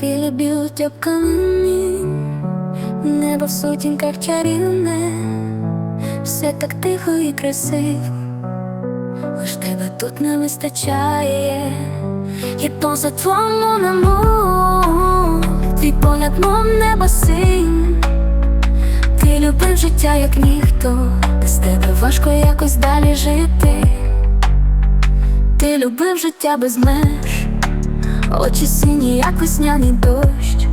хвилі б'ють об камінь, небо в сутінках чарівне, все так тихо і красиво, лиш тебе тут не вистачає, і поза твому нему, твій погляд, мов небо синь. Ти любив життя, як ніхто, без тебе важко якось далі жити. Ти любив життя без меж, очі сині, як весняний дощ,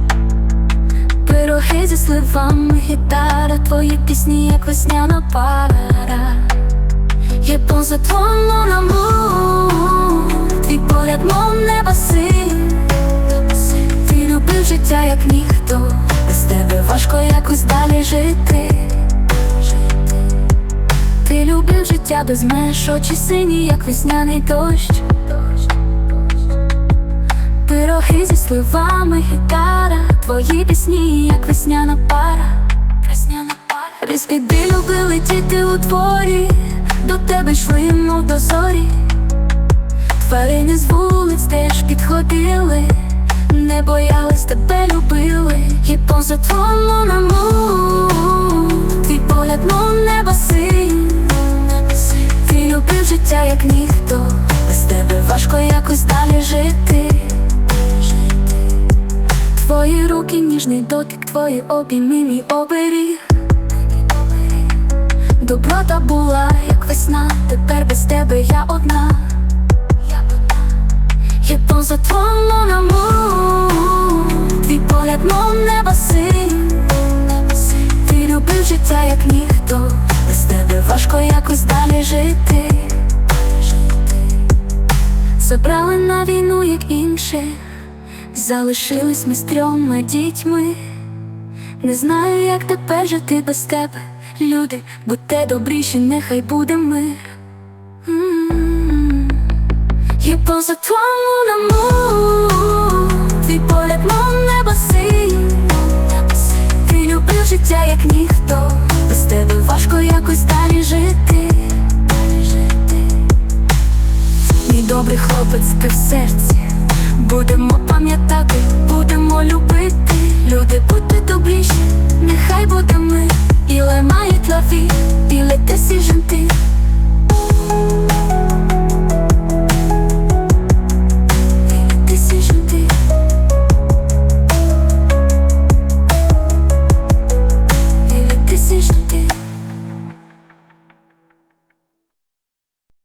пироги зі сливами, гітара, твої пісні, як весняна пара. Є поза твому наму, твій погляд, мов неба син. Ти любив життя, як ніхто, без тебе важко якось далі жити. Ти любив життя без меж, очі сині, як весняний дощ. Сливами, гітара, твої пісні, як весняна пара. Весняна пара. Без біди любили летіти у творі, до тебе йшли, мов до зорі. Тварини з вулиць теж підходили, не боялись, тебе любили, і поза твому наму, твій погляд, мов небо синь. Ти любив життя, як ніхто, Твої руки, ніжний дотик, твої обійми, мій оберіг. Доброта була, як весна, тепер без тебе я одна. Є поза твому наму, твій погляд, мов небо синь. Ти любив життя, як ніхто, без тебе важко якось далі жити. Забрали на війну, як інших, залишились ми з трьома дітьми. Не знаю, як тепер жити без тебе, люди, будьте добріші, нехай буде мир. Є поза твому наму, твій погляд, мов небо синь. Ти любив життя, як ніхто, без тебе важко якось далі жити. Мій добрий хлопець, ти в серці. Будемо пам'ятати, будемо любити.